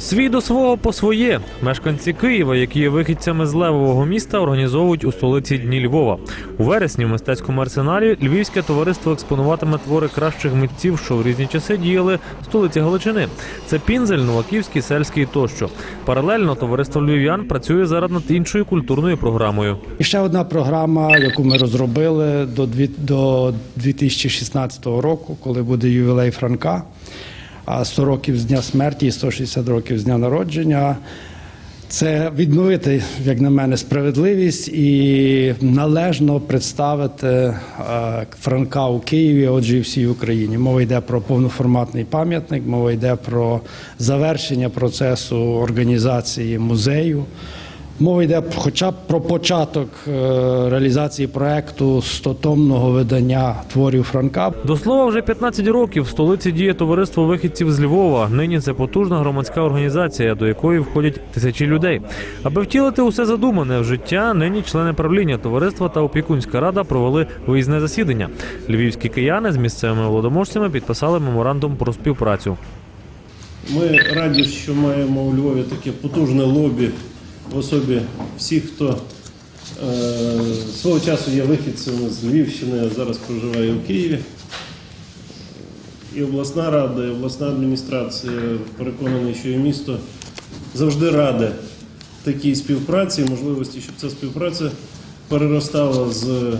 Свій до свого по своє. Мешканці Києва, які є вихідцями з левового міста, організовують у столиці Дні Львова. У вересні в мистецькому арсеналі львівське товариство експонуватиме твори кращих митців, що в різні часи діяли в столиці Галичини. Це Пінзель, Новаківський, Сельський тощо. Паралельно товариство львів'ян працює зараз над іншою культурною програмою. І ще одна програма, яку ми розробили до 2016 року, коли буде ювілей Франка, а 100 років з дня смерті і 160 років з дня народження. Це відновити, як на мене, справедливість і належно представити е, Франка у Києві, отже, і всій Україні. Мова йде про повноформатний пам'ятник, мова йде про завершення процесу організації музею. Мова йде хоча б про початок е, реалізації проекту 100-томного видання творів Франка. До слова, вже 15 років в столиці діє товариство вихідців з Львова. Нині це потужна громадська організація, до якої входять тисячі людей. Аби втілити усе задумане в життя, нині члени правління товариства та опікунська рада провели виїзне засідання. Львівські кияни з місцевими володоможцями підписали меморандум про співпрацю. Ми раді, що маємо у Львові таке потужне лобі в особі всіх, хто е, свого часу є вихідцями з Львівщини, а зараз проживає у Києві. І обласна рада, і обласна адміністрація переконані, що і місто завжди раде такій співпраці, можливості, щоб ця співпраця переростала з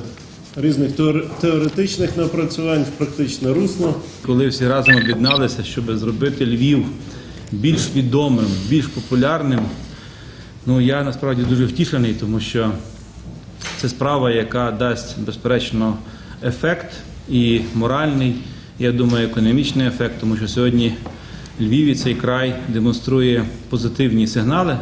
різних теоретичних напрацювань в практичне русло. коли всі разом об'єдналися, щоб зробити Львів більш відомим, більш популярним. Ну я насправді дуже втішений, тому що це справа, яка дасть безперечно ефект і моральний, я думаю, економічний ефект, тому що сьогодні Львів і цей край демонструє позитивні сигнали.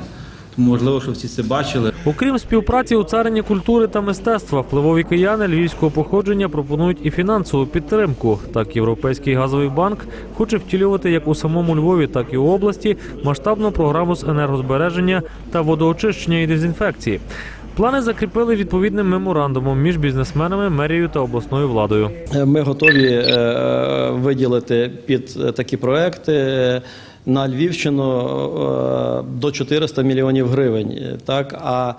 Можливо, що всі це бачили. Окрім співпраці у царині культури та мистецтва, впливові кияни львівського походження пропонують і фінансову підтримку. Так, Європейський газовий банк хоче втілювати як у самому Львові, так і у області масштабну програму з енергозбереження та водоочищення і дезінфекції. Плани закріпили відповідним меморандумом між бізнесменами, мерією та обласною владою. Е, Ми готові е, виділити під е, такі проекти е, на Львівщину е, до 400 мільйонів гривень. е, Так а е,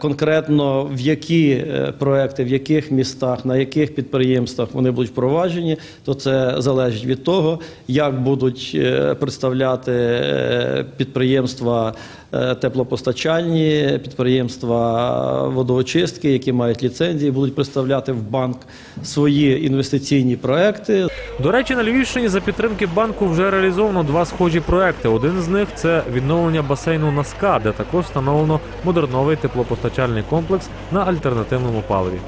конкретно в які е, проекти, в яких містах, на яких підприємствах вони будуть впроваджені, то це залежить від того, як будуть е, представляти е, підприємства е, теплопостачальні, підприємства водоочистки, які мають ліцензії, будуть представляти в банк свої інвестиційні проекти. До речі, на Львівщині за підтримки банку вже реалізовано два схожі проекти. Один з них це відновлення басейну на СКА, де також встановлено модерновий теплопостачальний комплекс на альтернативному паливі.